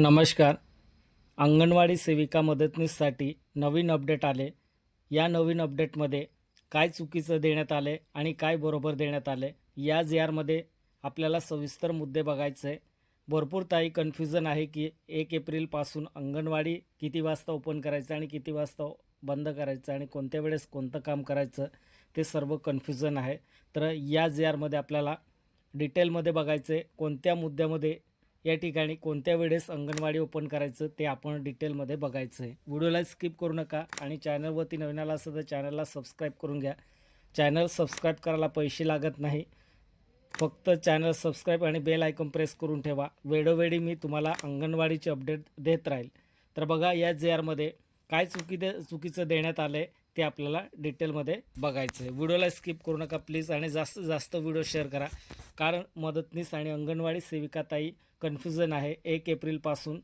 नमस्कार. अंगणवाडी सेविका मदतनीससाठी नवीन अपडेट आले. या नवीन अपडेटमध्ये काय चुकीचं देण्यात आले आणि काय बरोबर देण्यात आले या जी आरमध्ये आपल्याला सविस्तर मुद्दे बघायचे. भरपूर ताई कन्फ्युजन आहे की एक एप्रिलपासून अंगणवाडी किती वाजता ओपन करायचं आणि किती वाजता बंद करायचं आणि कोणत्या वेळेस कोणतं काम करायचं ते सर्व कन्फ्युजन आहे. तर या जी आरमध्ये आपल्याला डिटेलमध्ये बघायचं आहे कोणत्या मुद्द्यामध्ये या ठिकाणी कोणत्या वेळेस अंगणवाडी ओपन करायचं ते आपण डिटेलमध्ये बघायचं आहे व्हिडिओला स्किप करू नका आणि चॅनलवरती नवीन आला असेल तर चॅनलला सबस्क्राईब करून घ्या. चॅनल सबस्क्राईब करायला पैसे लागत नाही. फक्त चॅनल सबस्क्राईब आणि बेल आयकॉन प्रेस करून ठेवा. वेळोवेळी मी तुम्हाला अंगणवाडीचे अपडेट देत राहील. तर बघा या जे आरमध्ये काय चुकी दे चुकीचं देण्यात आलं आहे ते आपल्याला डिटेलमध्ये बघायचं आहे. व्हिडिओला स्किप करू नका प्लीज आणि जास्तीत जास्त व्हिडिओ शेअर करा. कारण मदतनीस आणि अंगणवाडी सेविकाताई कन्फ्युजन आहे. एक एप्रिलपासून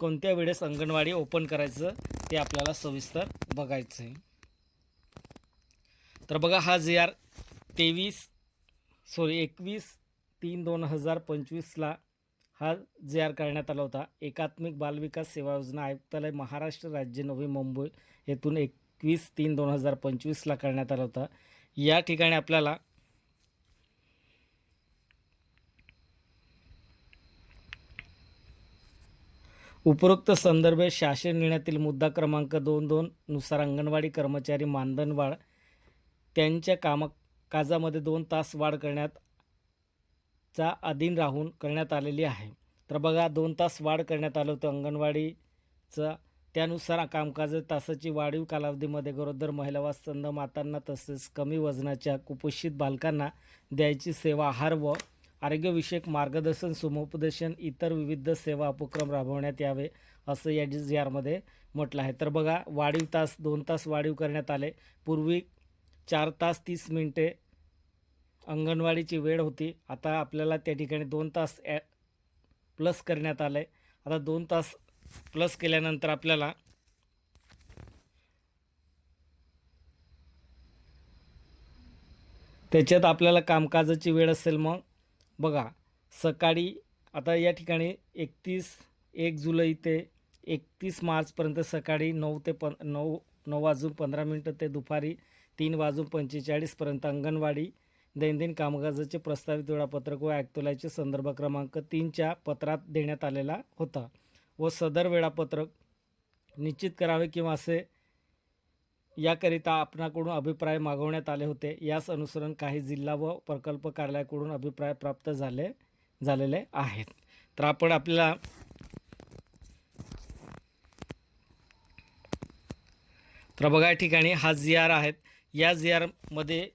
कोणत्या वेळेस अंगणवाडी ओपन करायचं ते आपल्याला सविस्तर बघायचं आहे. तर बघा हा जी आर तेवीस सॉरी एकवीस तीन दोन हजार पंचवीसला हा जे आर करण्यात आला होता. एकात्मिक बालविकास सेवा योजना आयुक्तालय महाराष्ट्र राज्य नवी मुंबई येथून एक एकवीस तीन दोन हजार पंचवीसला करण्यात आला होता. या ठिकाणी आपल्याला उपरोक्त संदर्भ शासन निर्णयातील मुद्दा क्रमांक दोन दोन नुसार अंगणवाडी कर्मचारी मानधन वाढ त्यांच्या कामकाजामध्ये दोन तास वाढ करण्यात चा अधीन राहून करण्यात आलेली आहे. तर बघा दोन तास वाढ करण्यात आलं होतं अंगणवाडीचं. त्यानुसार कामकाज तासाची वाढीव कालावधीमध्ये गरोदर महिला व स्तंद मातांना तसेच कमी वजनाच्या कुपोषित बालकांना द्यायची सेवा आहार व आरोग्यविषयक मार्गदर्शन समुपदेशन इतर विविध सेवा उपक्रम राबवण्यात यावे असं या जी आरमध्ये म्हटलं आहे. तर बघा वाढीव तास दोन तास वाढीव करण्यात आले. पूर्वी चार तास तीस मिनटे अंगणवाडीची वेळ होती. आता आपल्याला त्या ठिकाणी दोन तास ॲ प्लस करण्यात आलं आहे आता दोन तास प्लस केल्यानंतर आपल्याला त्याच्यात आपल्याला कामकाजाची वेळ असेल मग बघा सकाळी आता या ठिकाणी एकतीस एक जुलै ते एकतीस मार्चपर्यंत सकाळी नऊ ते पं नऊ नऊ वाजून पंधरा मिनटं ते दुपारी तीन वाजून पंचेचाळीसपर्यंत अंगणवाडी दैनंदिन कामकाजाचे प्रस्तावित वेळापत्रक व आयुक्तालयाचे संदर्भ क्रमांक तीनच्या पत्रात देण्यात आलेला होता. व सदर वेळापत्रक निश्चित करावे किंवा असे याकरिता आपणाकडून अभिप्राय मागवण्यात आले होते. यास अनुसरून काही जिल्हा व प्रकल्प कार्यालयाकडून अभिप्राय प्राप्त झाले झालेले आहेत. तर आपण आपल्याला तर बघा या ठिकाणी हा जी आर आहेत. या जी आरमध्ये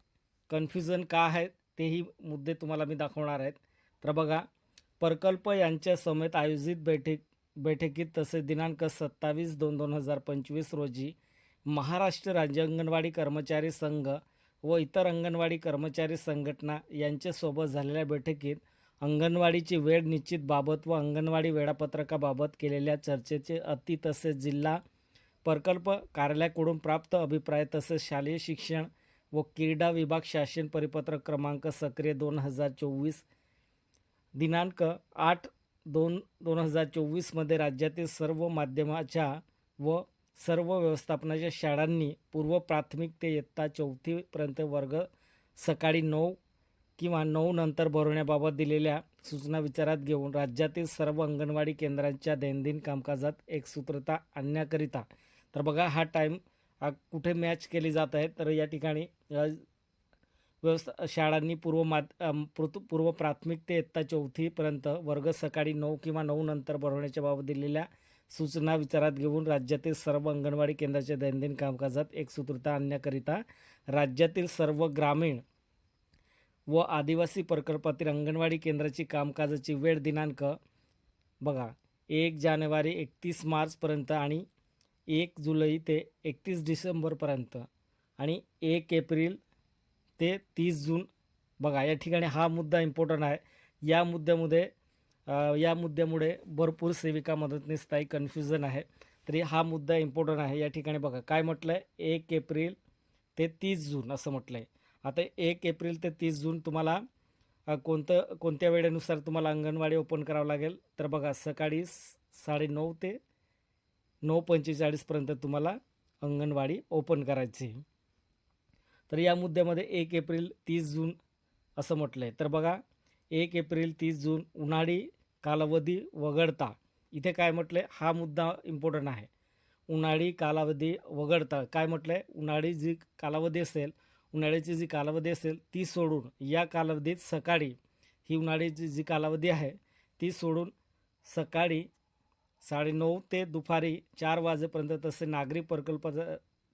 कन्फ्युजन का आहे तेही मुद्दे तुम्हाला मी दाखवणार आहेत. तर बघा प्रकल्प यांच्या समेत आयोजित बैठक बैठकीत तसेच दिनांक सत्तावीस दोन दोन हजार पंचवीस रोजी महाराष्ट्र राज्य अंगणवाडी कर्मचारी संघ व इतर अंगणवाडी कर्मचारी संघटना यांच्यासोबत झालेल्या बैठकीत अंगणवाडीची वेळ निश्चित बाबत व अंगणवाडी वेळापत्रकाबाबत केलेल्या चर्चेचे अति तसेच जिल्हा प्रकल्प कार्यालयाकडून प्राप्त अभिप्राय तसेच शालेय शिक्षण व क्रीडा विभाग शासन परिपत्रक क्रमांक सक्रिय दोन हजार चोवीस दिनांक आठ दोन दोन हजार चोवीसमध्ये राज्यातील सर्व माध्यमाच्या व सर्व व्यवस्थापनाच्या शाळांनी पूर्व प्राथमिक ते इयत्ता चौथीपर्यंत वर्ग सकाळी नऊ किंवा नऊ नंतर भरवण्याबाबत दिलेल्या सूचना विचारात घेऊन राज्यातील सर्व अंगणवाडी केंद्रांच्या दैनंदिन कामकाजात एकसूत्रता आणण्याकरिता. तर बघा हा टाईम कुठे मॅच केली जात आहे? तर या ठिकाणी व्यवस्था शाळांनी पूर्व मात अम, पूर्व प्राथमिक ते इयत्ता चौथीपर्यंत वर्ग सकाळी नऊ किंवा नऊ नंतर भरवण्याच्या बाबत दिलेल्या सूचना विचारात घेऊन राज्यातील सर्व अंगणवाडी केंद्राच्या दैनंदिन कामकाजात एकसूत्रता आणण्याकरिता राज्यातील सर्व ग्रामीण व आदिवासी प्रकल्पातील अंगणवाडी केंद्राची कामकाजाची वेळ दिनांक बघा एक जानेवारी एकतीस मार्चपर्यंत आणि एक जुलै ते एकतीस डिसेंबरपर्यंत आणि एक एप्रिल ते तीस जून. बघा या ठिकाणी हा मुद्दा इम्पॉर्टंट आहे. या मुद्द्यामध्ये या मुद्द्यामुळे भरपूर सेविका मदतनीस ताई कन्फ्युजन आहे. तरी हा मुद्दा इम्पॉर्टंट आहे. या ठिकाणी बघा काय म्हटलं आहे एक एप्रिल ते तीस जून असं म्हटलं आहे आता एक एप्रिल ते तीस जून तुम्हाला कोणतं कोणत्या वेळेनुसार तुम्हाला अंगणवाडी ओपन करावं लागेल? तर बघा सकाळी साडेनऊ ते नऊ पंचेचाळीसपर्यंत तुम्हाला अंगणवाडी ओपन करायची. आहे. तर या मुद्द्यामध्ये एक एप्रिल तीस जून असं म्हटलं आहे तर बघा एक एप्रिल तीस जून उन्हाळी कालावधी वगळता इथे काय म्हटलं आहे हा मुद्दा इम्पॉर्टंट आहे. उन्हाळी कालावधी वगळता काय म्हटलं आहे उन्हाळी जी कालावधी असेल उन्हाळ्याची जी कालावधी असेल ती सोडून या कालावधीत सकाळी ही उन्हाळ्याची जी कालावधी आहे ती सोडून सकाळी साडेनऊ ते दुपारी चार वाजेपर्यंत तसे नागरी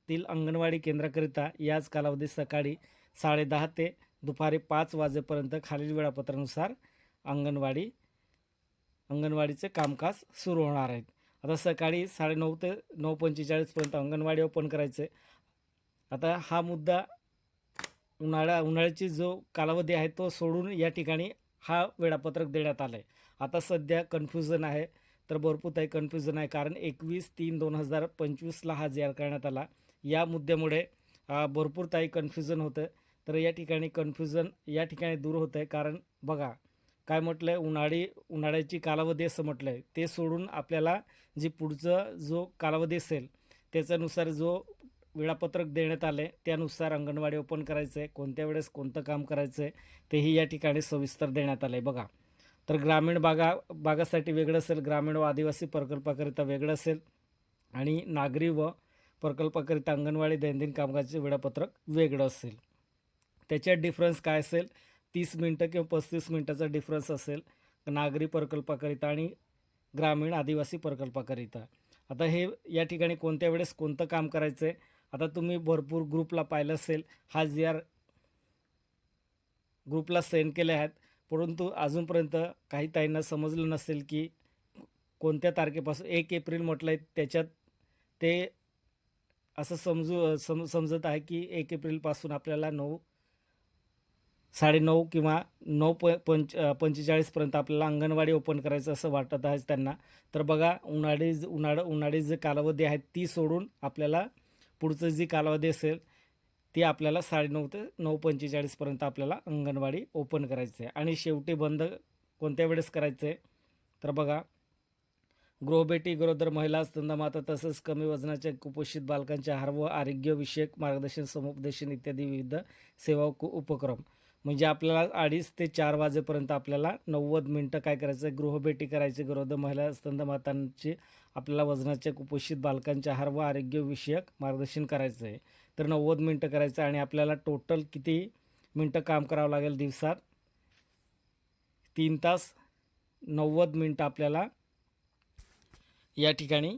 प्रकल्पातील अंगणवाडी केंद्राकरिता याच कालावधीत सकाळी साडेदहा ते दुपारी पाच वाजेपर्यंत खालील वेळापत्रानुसार अंगणवाडी अंगणवाडीचे कामकाज सुरू होणार आहेत. आता सकाळी साडेनऊ ते नऊ पंचेचाळीसपर्यंत अंगणवाडी ओपन करायचे. आता हा मुद्दा उन्हाळा उन्हाळ्याची जो कालावधी आहे तो सोडून या ठिकाणी हा वेळापत्रक देण्यात आलं आहे आता सध्या कन्फ्युजन आहे तर भरपूर काही कन्फ्युजन आहे कारण एकवीस तीन दोन हजार पंचवीसला हा जाहीर करण्यात आला. या मुद्द्यामुळे भरपूर काही कन्फ्युजन होतं तर या ठिकाणी कन्फ्युजन या ठिकाणी दूर होतं आहे कारण बघा काय म्हटलं आहे उन्हाळी उन्हाळ्याची कालावधी असं म्हटलं आहे ते सोडून आपल्याला जी पुढचं जो कालावधी असेल त्याच्यानुसार जो वेळापत्रक देण्यात आले त्यानुसार अंगणवाडी ओपन करायचं आहे कोणत्या वेळेस कोणतं काम करायचं आहे तेही या ठिकाणी सविस्तर देण्यात आलं आहे बघा तर ग्रामीण भागा भागासाठी वेगळं असेल ग्रामीण व आदिवासी प्रकल्पाकरिता वेगळं असेल आणि नागरी व प्रकल्पाकरिता अंगणवाडी दैनंदिन कामकाजाचे वेळापत्रक वेगळं असेल. त्याच्यात डिफरन्स काय असेल? तीस मिनटं किंवा पस्तीस मिनटाचा डिफरन्स असेल नागरी प्रकल्पाकरिता आणि ग्रामीण आदिवासी प्रकल्पाकरिता. आता हे या ठिकाणी कोणत्या वेळेस कोणतं काम करायचं आहे आता तुम्ही भरपूर ग्रुपला पाहिलं असेल हा जी आर ग्रुपला सेंड केले आहेत. परंतु अजूनपर्यंत काही ताईंना समजलं नसेल की कोणत्या तारखेपासून एक एप्रिल म्हटलं आहे त्याच्यात ते असं समजू सम समजत आहे की एक एप्रिलपासून आपल्याला नऊ साडेनऊ किंवा नऊ प पंच पंचेचाळीसपर्यंत आपल्याला अंगणवाडी ओपन करायचं असं वाटत आहे त्यांना. तर बघा उन्हाळी उन्हाळं उन्हाळी जी कालावधी आहे ती सोडून आपल्याला पुढचं जी कालावधी असेल ती आपल्याला साडेनऊ ते नऊ पंचेचाळीसपर्यंत आपल्याला अंगणवाडी ओपन करायचं आहे आणि शेवटी बंद कोणत्या वेळेस करायचं आहे तर बघा गृहबेटी गरोदर महिला स्तंधमाता तसंच कमी वजनाच्या कुपोषित बालकांचे आहार व आरोग्यविषयक मार्गदर्शन समुपदेशन इत्यादी विविध सेवा उपक्रम. म्हणजे आपल्याला अडीच ते चार वाजेपर्यंत आपल्याला नव्वद मिनटं काय करायचं? आहे गृहभेटी करायची गरोदर महिला स्तंधमातांची आपल्याला वजनाच्या कुपोषित बालकांचे आहार व आरोग्यविषयक मार्गदर्शन करायचं आहे तर नव्वद मिनटं करायचं आहे आणि आपल्याला टोटल किती मिनटं काम करावं लागेल दिवसात? तीन तास नव्वद मिनटं आपल्याला या ठिकाणी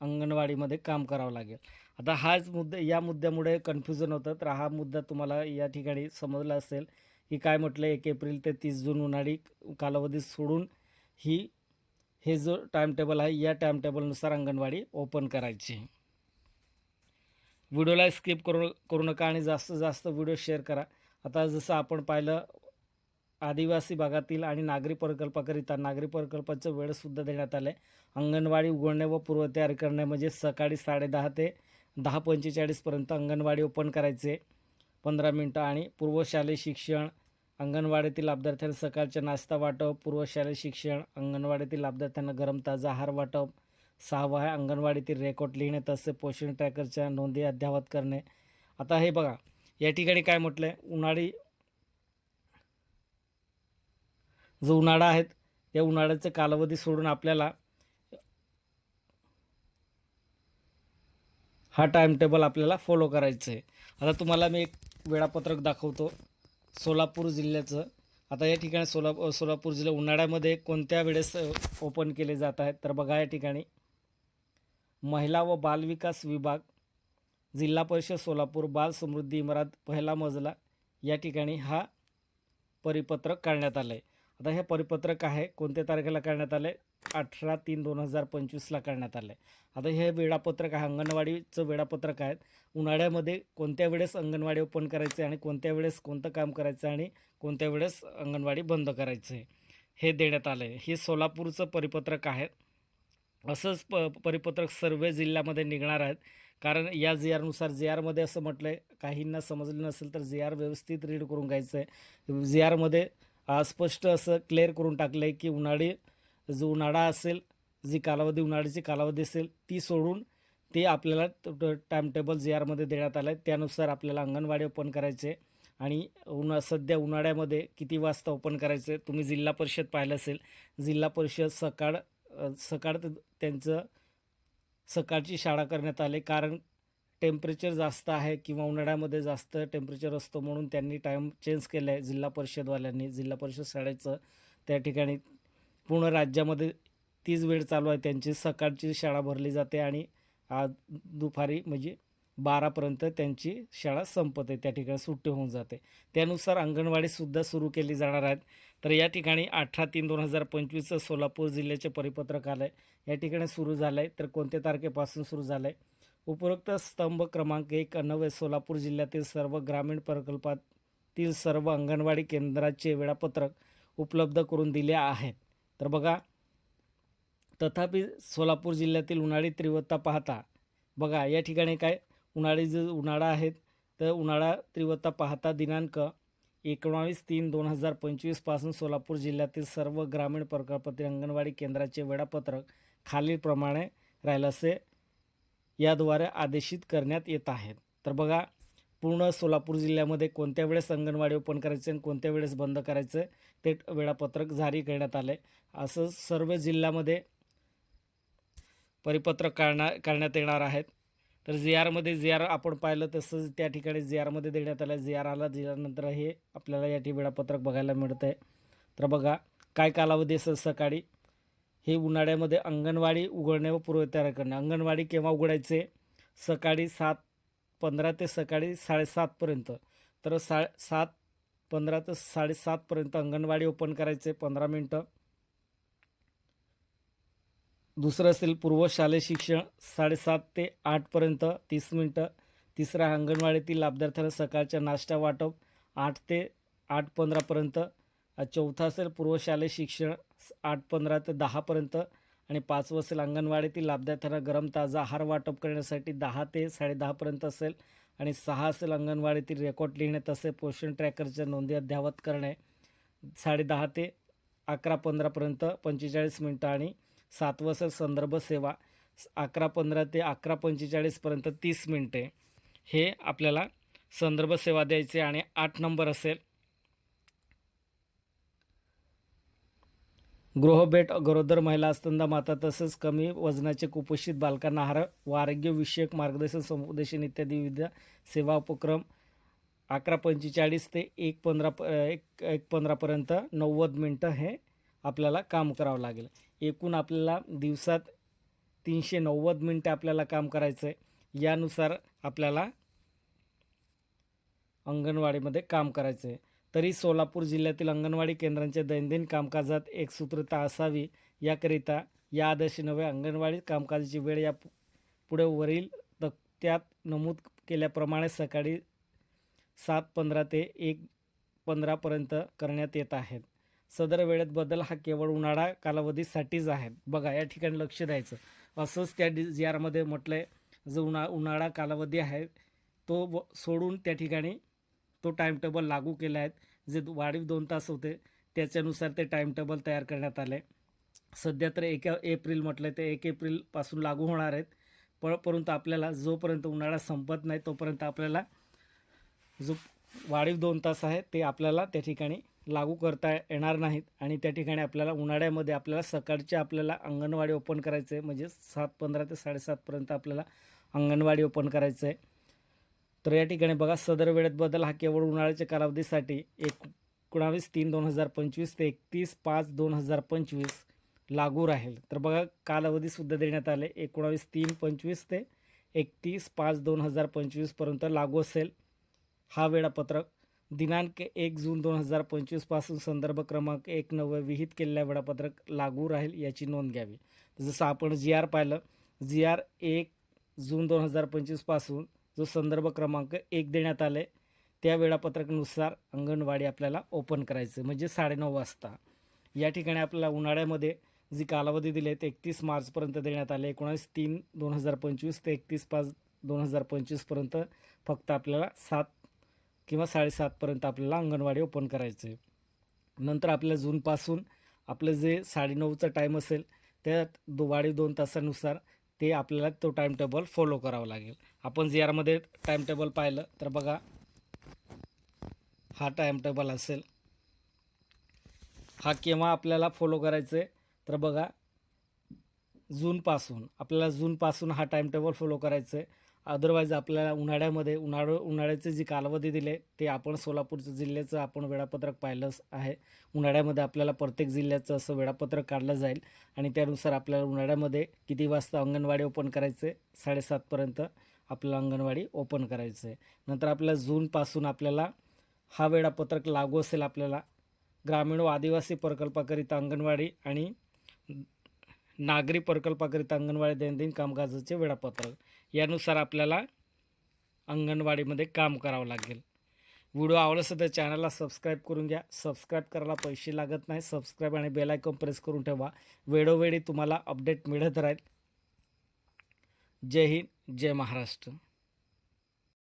अंगणवाडीमध्ये काम करावं लागेल. आता हाच मुद्दा या मुद्द्यामुळे कन्फ्युजन होतं. तर हा मुद्दा तुम्हाला या ठिकाणी समजला असेल की काय म्हटलं एक एप्रिल ते तीस जून उन्हाळी कालावधी सोडून ही हे जो टाईम टेबल आहे या टाईम टेबलनुसार अंगणवाडी ओपन करायची. व्हिडिओला स्किप करू करू नका आणि जास्तीत जास्त व्हिडिओ शेअर करा. आता जसं आपण पाहिलं आदिवासी भागातील आणि नागरी प्रकल्पाकरिता नागरी प्रकल्पाचं वेळसुद्धा देण्यात आलं आहे अंगणवाडी उघडणे व पूर्वतयारी करणे म्हणजे सकाळी साडेदहा ते दहा पंचेचाळीसपर्यंत अंगणवाडी ओपन करायचे. पंधरा मिनटं आणि पूर्वशालेय शिक्षण अंगणवाडीतील लाभार्थ्यांना सकाळच्या नाश्ता वाटप पूर्वशालेय शिक्षण अंगणवाडीतील लाभार्थ्यांना गरम ताजा आहार वाटप सहावा आहे अंगणवाडीतील रेकॉर्ड लिहिणे तसे पोषण ट्रॅकरच्या नोंदी अद्ययावत करणे. आता हे बघा या ठिकाणी काय म्हटलं आहे उन्हाळी जो उन्हाळा आहेत त्या उन्हाळ्याचा कालावधी सोडून आपल्याला हा टाइम टेबल आपल्याला फॉलो करायचं आहे. आता तुम्हाला मी एक वेळापत्रक दाखवतो. सोलापूर जिल्ह्याचं. आता या ठिकाणी सोला सोलापूर जिल्हा उन्हाळ्यामध्ये कोणत्या वेळेस ओपन केले जात आहेत? तर बघा या ठिकाणी. महिला व बालविकास विभाग जिल्हा परिषद सोलापूर बाल समृद्धी इमारत पहिला मजला या ठिकाणी हा परिपत्रक काढण्यात आलं आहे आता हे परिपत्रक आहे कोणत्या तारखेला करण्यात आलं आहे अठरा तीन दोन हजार पंचवीसला करण्यात आलं आहे आता हे वेळापत्रक आहे अंगणवाडीचं वेळापत्रक आहे. उन्हाळ्यामध्ये कोणत्या वेळेस अंगणवाडी ओपन करायचे आणि कोणत्या वेळेस कोणतं काम करायचं आणि कोणत्या वेळेस अंगणवाडी बंद करायचं आहे हे देण्यात आलं आहे हे सोलापूरचं परिपत्रक आहे. असंच प परिपत्रक सर्व जिल्ह्यामध्ये निघणार आहेत. कारण या जी आरनुसार जी आरमध्ये असं म्हटलं आहे काहींना समजलं नसेल तर जी आर व्यवस्थित रीड करून घ्यायचं आहे जी आरमध्ये स्पष्ट असं क्लिअर करून टाकलं आहे की उन्हाळी जो उन्हाळा असेल जी कालावधी उन्हाळ्याची कालावधी असेल ती सोडून ते आपल्याला टाईम टेबल जी आरमध्ये देण्यात आलं आहे त्यानुसार आपल्याला अंगणवाडी ओपन करायचे आणि उन्हा सध्या उन्हाळ्यामध्ये किती वाजता ओपन करायचं तुम्ही जिल्हा परिषद पाहिलं असेल. जिल्हा परिषद सकाळ सकाळ त्यांचं सकाळची शाळा करण्यात आली. कारण टेम्परेचर जास्त आहे किंवा उन्हाळ्यामध्ये जास्त टेम्परेचर असतो म्हणून त्यांनी टाईम चेंज केलं आहे जिल्हा परिषदवाल्यांनी. जिल्हा परिषद शाळेचं त्या ठिकाणी पूर्ण राज्यामध्ये तीच वेळ चालू आहे. त्यांची सकाळची शाळा भरली जाते आणि आज दुपारी म्हणजे बारापर्यंत त्यांची शाळा संपते त्या ठिकाणी सुट्टी होऊन जाते. त्यानुसार अंगणवाडीसुद्धा सुरू केली जाणार आहेत. तर या ठिकाणी अठरा तीन दोन हजार पंचवीसचं सोलापूर जिल्ह्याचे परिपत्रक आलं आहे या ठिकाणी सुरू झालं आहे तर कोणत्या तारखेपासून सुरू झालं आहे उपरोक्त स्तंभ क्रमांक एक नव्हे सोलापूर जिल्ह्यातील सर्व ग्रामीण प्रकल्पातील सर्व अंगणवाडी केंद्राचे वेळापत्रक उपलब्ध करून दिले आहेत. तर बघा तथापि सोलापूर जिल्ह्यातील उन्हाळी तीव्रता पाहता बघा या ठिकाणी काय? उन्हाळी जो उन्हाळा आहेत तर उन्हाळा तीव्रता पाहता दिनांक एकोणावीस तीन दोन हजार पंचवीसपासून सोलापूर जिल्ह्यातील सर्व ग्रामीण प्रकल्पातील अंगणवाडी केंद्राचे वेळापत्रक खालीलप्रमाणे राहिलं असे. याद्वारे आदेशित करण्यात येत आहेत. तर बघा पूर्ण सोलापूर जिल्ह्यामध्ये कोणत्या वेळेस अंगणवाडी ओपन करायचे आणि कोणत्या वेळेस बंद करायचं ते वेळापत्रक जारी करण्यात आले असं सर्व जिल्ह्यामध्ये परिपत्रक काढणार करण्यात येणार आहेत. तर जी आरमध्ये जी आर आपण पाहिलं तसंच त्या ठिकाणी जी आरमध्ये देण्यात आलं जी आर आला जी आरनंतर हे आपल्याला या ठिकाणी वेळापत्रक बघायला मिळतं आहे तर बघा काय कालावधी असं सकाळी? हे उन्हाळ्यामध्ये अंगणवाडी उघडणे व पूर्वतयारी करणे. अंगणवाडी केव्हा उघडायचे? सकाळी सात पंधरा ते सकाळी साडेसातपर्यंत तर सा सात पंधरा ते साडेसातपर्यंत अंगणवाडी ओपन करायचे पंधरा मिनटं. दुसरं असेल पूर्व शालेय शिक्षण साडेसात ते आठपर्यंत तीस मिनटं. तिसरा अंगणवाडीतील लाभार्थ्यांना सकाळच्या नाश्ता वाटप आठ ते आठ पंधरापर्यंत चौथा असेल पूर्वशालेय शिक्षण आठ पंधरा ते दहापर्यंत आणि पाचवं असेल अंगणवाडीतील लाभदार्थ्यांना गरम ताजा आहार वाटप करण्यासाठी दहा ते साडेदहापर्यंत असेल. आणि सहा असेल अंगणवाडीतील रेकॉर्ड लिहिणे तसे पोषण ट्रॅकरच्या नोंदी अद्यावत करणे. साडेदहा ते अकरा पंधरापर्यंत पंचेचाळीस मिनटं आणि सातवं असेल संदर्भ सेवा. अकरा पंधरा ते अकरा पंचेचाळीसपर्यंत तीस मिनटे. हे आपल्याला संदर्भ सेवा द्यायचे आणि आठ नंबर असेल गृहभेट गरोदर महिला स्तंदा माता तसेच कमी वजनाचे कुपोषित बालकांना आहार व आरोग्यविषयक मार्गदर्शन समुपदेशन इत्यादी विविध सेवा उपक्रम अकरा पंचेचाळीस ते एक पंधरा प एक एक पंधरापर्यंत नव्वद मिनटं हे आपल्याला काम करावं लागेल. एकूण आपल्याला दिवसात तीनशे नव्वद मिनटं आपल्याला काम करायचं आहे. यानुसार आपल्याला अंगणवाडीमध्ये काम करायचं आहे. तरी सोलापूर जिल्ह्यातील अंगणवाडी केंद्रांच्या दैनंदिन कामकाजात एक सूत्रता असावी याकरिता या आदर्श नव्या अंगणवाडी कामकाजाची वेळ या पुढे वरील तक्त्यात नमूद केल्याप्रमाणे सकाळी सात पंधरा ते एक पंधरापर्यंत करण्यात येत आहेत. सदर वेळेत बदल हा केवळ उन्हाळा कालावधीसाठीच आहे. बघा या ठिकाणी लक्ष द्यायचं. असंच त्या डी जी आरमध्ये म्हटलं आहे जो उन्हा उन्हाळा कालावधी आहे तो व सोडून त्या ठिकाणी तो टाईम टेबल लागू केला आहे. जे वाढीव दोन तास होते त्याच्यानुसार ते टाईम टेबल तयार करण्यात आले सध्या तर एक एप्रिल म्हटलं ते एक एप्रिलपासून लागू होणार आहेत. प परंतु आपल्याला जोपर्यंत उन्हाळा संपत नाही तोपर्यंत आपल्याला जो वाढीव दोन तास आहे ते आपल्याला त्या ठिकाणी लागू करता येणार नाहीत. आणि त्या ठिकाणी आपल्याला उन्हाळ्यामध्ये आपल्याला सकाळचे आपल्याला अंगणवाडी ओपन करायचं आहे म्हणजे सात पंधरा ते साडेसातपर्यंत आपल्याला अंगणवाडी ओपन करायचं आहे तर या ठिकाणी बघा सदर वेळेत बदल हा केवळ उन्हाळ्याच्या कालावधीसाठी. एकोणावीस तीन दोन हजार पंचवीस ते एकतीस पाच दोन हजार पंचवीस लागू राहील. तर बघा कालावधीसुद्धा देण्यात आले. एकोणावीस तीन पंचवीस ते एकतीस पाच दोन हजार पंचवीसपर्यंत लागू असेल. हा वेळापत्रक दिनांक एक जून दोन हजार पंचवीसपासून संदर्भ क्रमांक एक नव्वे विहित केलेल्या वेळापत्रक लागू राहील याची नोंद घ्यावी. जसं आपण जी आर पाहिलं जी आर एक जून दोन हजार पंचवीसपासून जो संदर्भ क्रमांक एक देण्यात आले त्या वेळापत्रकानुसार अंगणवाडी आपल्याला ओपन करायचं म्हणजे साडेनऊ वाजता. या ठिकाणी आपल्याला उन्हाळ्यामध्ये जी कालावधी दिली आहे ते एकतीस मार्चपर्यंत देण्यात आले. एकोणीस तीन दोन हजार पंचवीस ते एकतीस पाच दोन हजार पंचवीसपर्यंत फक्त आपल्याला सात किंवा साडेसातपर्यंत आपल्याला अंगणवाडी ओपन करायचं आहे नंतर आपल्या जूनपासून आपलं जे साडेनऊचा टाईम असेल त्यात दो वाढीव दोन तासानुसार ते आपल्याला तो टाईम टेबल फॉलो करावा लागेल. आपण जी आरमध्ये टाईम टेबल पाहिलं तर बघा हा टाईम टेबल असेल. हा केव्हा आपल्याला फॉलो करायचं आहे? तर बघा जूनपासून आपल्याला जूनपासून हा टाईम टेबल फॉलो करायचं आहे. अदरवाईज आपल्याला उन्हाळ्यामध्ये उन्हाळं उन्हाळ्याचे जे कालावधी दिले ते आपण सोलापूरचं जिल्ह्याचं आपण वेळापत्रक पाहिलंच आहे. उन्हाळ्यामध्ये आपल्याला प्रत्येक जिल्ह्याचं असं वेळापत्रक काढलं जाईल आणि त्यानुसार आपल्याला उन्हाळ्यामध्ये किती वाजता अंगणवाडी ओपन करायचं? आहे साडेसातपर्यंत आपल्याला अंगणवाडी ओपन करायचं. आहे नंतर आपल्याला जूनपासून आपल्याला हा वेळापत्रक लागू असेल आपल्याला. ग्रामीण व आदिवासी प्रकल्पाकरिता अंगणवाडी आणि नागरी प्रकल्पाकरिता अंगणवाडी दैनंदिन कामकाजाचे वेळापत्रक. यानुसार आपल्याला अंगणवाडीमध्ये काम करावं लागेल. व्हिडिओ आवडला असेल तर चॅनलला सबस्क्राईब करून घ्या. सबस्क्राईब करायला पैसे लागत नाही. सबस्क्राईब आणि बेल आयकॉन प्रेस करून ठेवा. वेळोवेळी तुम्हाला अपडेट मिळत राहील. जय हिंद जय महाराष्ट्र.